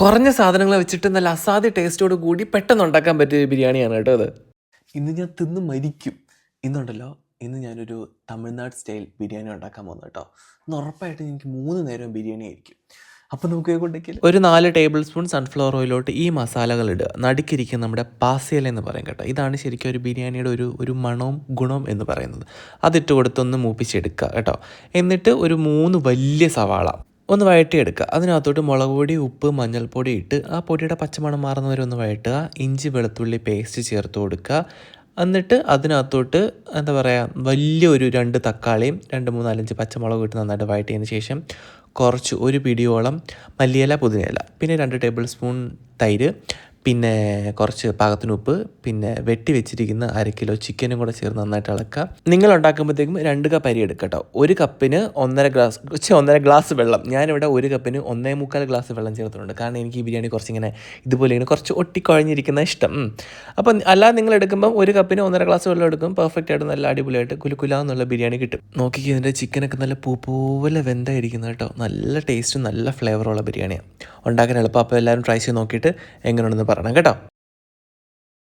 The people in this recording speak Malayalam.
കുറഞ്ഞ സാധനങ്ങൾ വെച്ചിട്ട് നല്ല അസാധ്യ ടേസ്റ്റോട് കൂടി പെട്ടെന്ന് ഉണ്ടാക്കാൻ പറ്റിയ ബിരിയാണിയാണ് കേട്ടോ അത്. ഇന്ന് ഞാൻ തിന്ന് മരിക്കും. ഇന്നുണ്ടല്ലോ ഇന്ന് ഞാനൊരു തമിഴ്നാട് സ്റ്റൈൽ ബിരിയാണി ഉണ്ടാക്കാൻ പോകുന്നു കേട്ടോ. ഇന്ന് ഉറപ്പായിട്ടും എനിക്ക് മൂന്ന് നേരം ബിരിയാണി ആയിരിക്കും. അപ്പോൾ നമുക്ക് കൊണ്ടെങ്കിൽ ഒരു നാല് ടേബിൾ സ്പൂൺ സൺഫ്ലവർ ഓയിലോട്ട് ഈ മസാലകൾ ഇടുക. നടുക്കിരിക്കുന്ന നമ്മുടെ പാസേല എന്ന് പറയും കേട്ടോ. ഇതാണ് ശരിക്കും ഒരു ബിരിയാണിയുടെ ഒരു ഒരു മണവും ഗുണവും എന്ന് പറയുന്നത്. അതിട്ട് കൊടുത്തൊന്ന് മൂപ്പിച്ചെടുക്കുക കേട്ടോ. എന്നിട്ട് ഒരു മൂന്ന് വലിയ സവാള ഒന്ന് വഴറ്റിയെടുക്കുക. അതിനകത്തോട്ട് മുളക് പൊടി ഉപ്പ് മഞ്ഞൾപ്പൊടി ഇട്ട് ആ പൊടിയുടെ പച്ചമണം മാറുന്നവരെ ഒന്ന് വഴറ്റുക. ഇഞ്ചി വെളുത്തുള്ളി പേസ്റ്റ് ചേർത്ത് കൊടുക്കുക. എന്നിട്ട് അതിനകത്തോട്ട് എന്താ പറയുക വലിയൊരു രണ്ട് തക്കാളിയും രണ്ട് മൂന്ന് നാലഞ്ച് പച്ചമുളക് ഇട്ട് നന്നായിട്ട് വഴറ്റിയതിന് ശേഷം കുറച്ച് ഒരു പിടിയോളം മല്ലിയില പുതിനയില പിന്നെ രണ്ട് ടേബിൾ സ്പൂൺ തൈര് പിന്നെ കുറച്ച് പാകത്തിന് ഉപ്പ് പിന്നെ വെട്ടി വെച്ചിരിക്കുന്ന അര കിലോ ചിക്കനും കൂടെ ചേർന്ന് നന്നായിട്ട് ഇളക്കുക. നിങ്ങൾ ഉണ്ടാക്കുമ്പോഴത്തേക്കും രണ്ട് കപ്പ് അരി എടുക്കുക കേട്ടോ. ഒരു കപ്പിന് ഒന്നര ഗ്ലാസ് ഒന്നര ഗ്ലാസ് വെള്ളം. ഞാനിവിടെ ഒരു കപ്പിന് ഒന്നേ മുക്കാൽ ഗ്ലാസ് വെള്ളം ചേർത്തിട്ടുണ്ട്. കാരണം എനിക്ക് ഈ ബിരിയാണി കുറച്ചിങ്ങനെ ഇതുപോലെ ഇങ്ങനെ കുറച്ച് ഒട്ടിക്കുഴഞ്ഞിരിക്കുന്ന ഇഷ്ടം. അപ്പം അല്ലാതെ നിങ്ങൾ എടുക്കുമ്പോൾ ഒരു കപ്പിന് ഒന്നര ഗ്ലാസ് വെള്ളം എടുക്കും. പെർഫെക്റ്റ് ആയിട്ട് നല്ല അടിപൊളിയായിട്ട് കുലുക്കുലാന്നുള്ള ബിരിയാണി കിട്ടും. നോക്കി ഇതിന്റെ ചിക്കനൊക്കെ നല്ല പൂ പോലെ വെന്തായിരിക്കുന്നത് കേട്ടോ. നല്ല ടേസ്റ്റും നല്ല ഫ്ലേവറുള്ള ബിരിയാണിയാണ് ഉണ്ടാക്കാൻ എളുപ്പം. അപ്പോൾ എല്ലാവരും ട്രൈ ചെയ്ത് നോക്കിയിട്ട് എങ്ങനെയുണ്ടെന്ന് പറയണം കേട്ടോ.